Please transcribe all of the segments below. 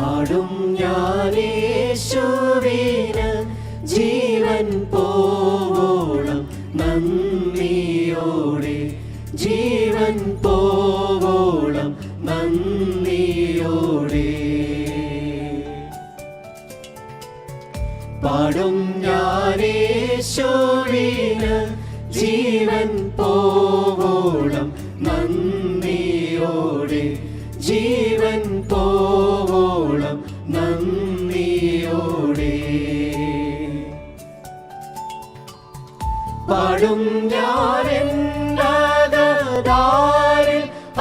പാടും ഞാനേശുവിന് ജീവൻ പോവോളം നന്ദിയോടെ. ജീവൻ പോവോളം നന്ദിയോടെ. പാടും ഞാനേശുവിന് ജീവൻ പോവോളം നന്ദിയോടെ. ജീവൻ പാടും ഞാനെന്നകതാരിൽ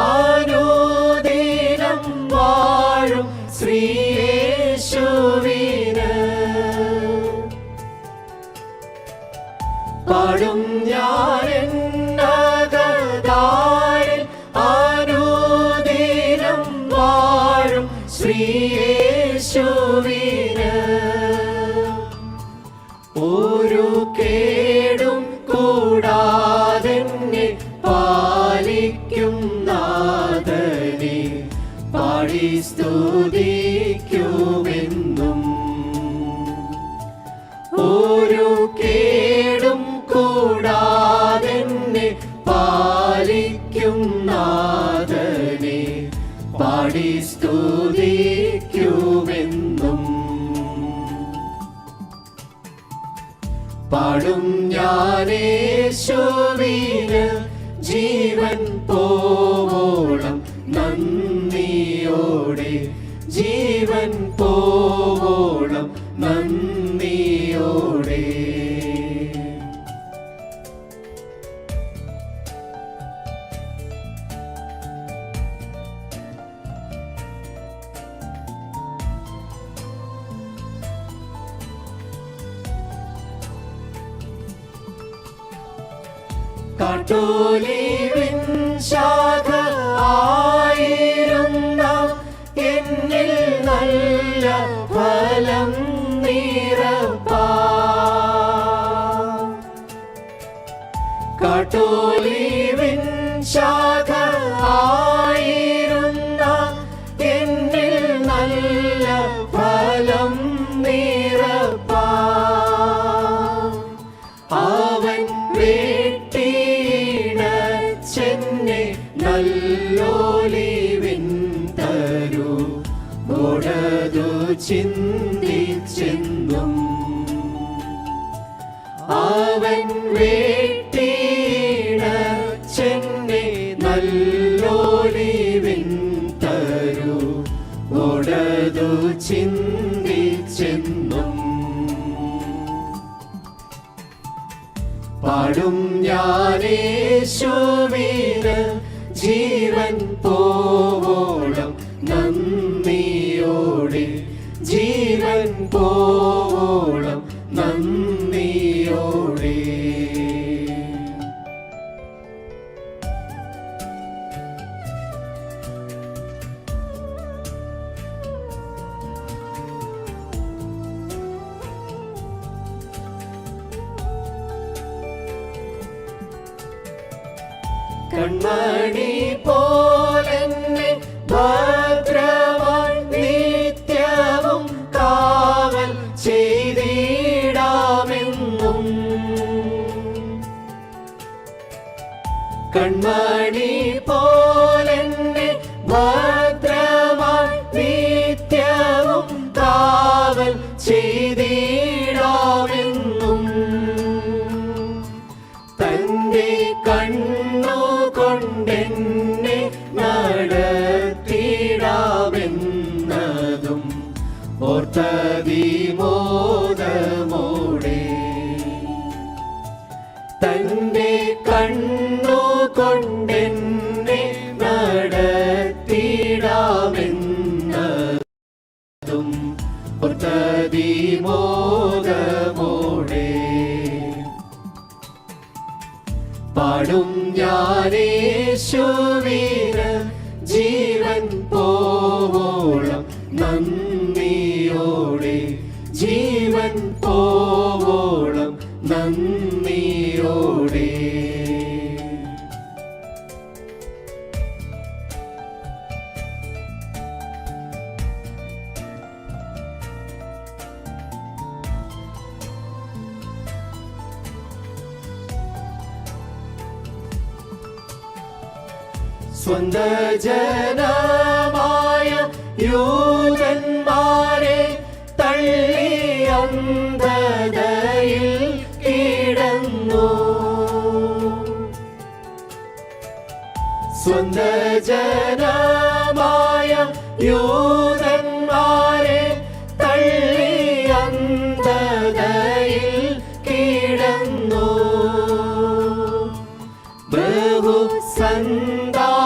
അനുദിനം വാഴും ശ്രീയേശുവിന്. പാടും ഞാനെന്നകതാരിൽ അനുദിനം വാഴും ശ്രീയേശുവിന്. ഒരു നാഥനെ പാടി സ്തുതിക്കുമെന്നും. ഒരു കേടും കൂടാതെന്നെ പാലിക്കും നാഥനെ പാടി സ്തുതിക്കുമെന്നും. പാടും ഞാനേശുവിന് ജീവൻ പോവോളം ജീവൻ പോവോളം നന്ദിയോടെ. കാട്ടോലി വിൻ ശാഖ നല്ല ഫലം നിറപ്പാ. കാട്ടോലിവിൻ ശാഖ ആയിരുന്ന എന്നിൽ നല്ല ഫലം നിറപ്പാ. ചിന്തിച്ചെന്നും അവൻ വെട്ടിയിടച്ചെന്നെ നല്ലോലിവിൻ തരു. ഓടതു ചിന്തിച്ചെന്നും പാടും ഞാനേശുവിന് ജീവൻ പോവോളം ജീവൻ പോവോളം നന്ദിയോടെ. കൺമണി പോലെന്നെ ഭദ്രമായി കൺമണി പോലെന്നെ ഭദ്രമായി നിത്യവും കാവൽ ചെയ്തിടാമെന്നും. തന്റെ കണ്ണു കൊണ്ടെന്നെ നടത്തിടാമെന്നതും ഓർത്തതി മോദമോടെ തന്റെ കണ്ണു പാടും ഞാനേശുവീര ജീവൻ പോവോളം നന്ദിയോടെ ജീവൻ പോവോളം സ്വന്ത യൂതന്മാരെ തള്ളി കിടന്നു. സ്വന്ത യൂതന്മാരെ തള്ളി കിടന്നു. ബഹു സന്താപത്തോടുഴം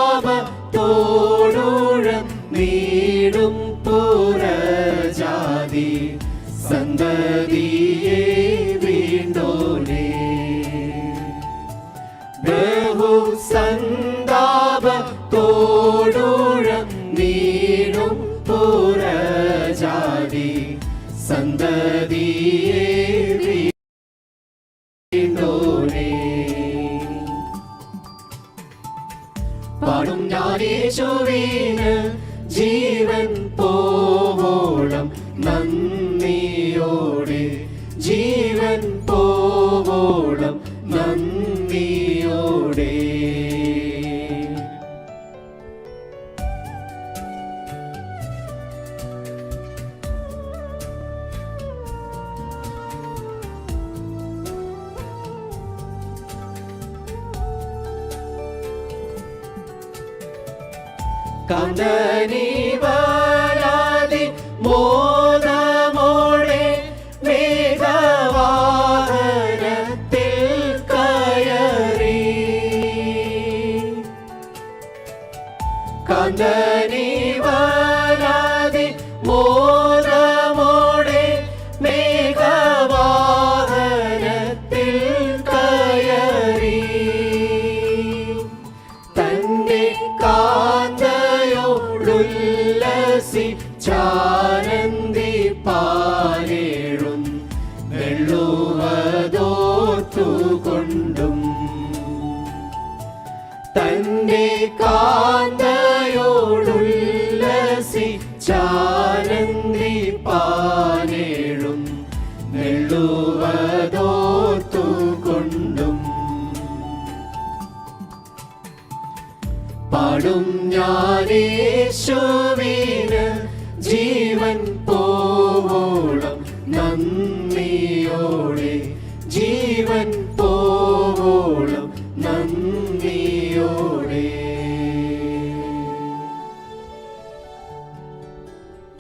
പാടും ഞാനേശുവീന് ജീവൻ പോവോളം നന്ദിയോടെ ജീവൻ പോവോളം കന്ദനീവരാതി മോദമോടെ കാന്തയോടുല്ലസി ചാനന്തി പാരേഴും വെള്ളുവതോർത്തുകൊണ്ടും തന്റെ കാന്തയോടുല്ലസി ചാനന്തി പാരേഴും പാടും ഞാനേശുവിന് ജീവൻ പോവോളം നന്ദിയോടെ ജീവൻ പോ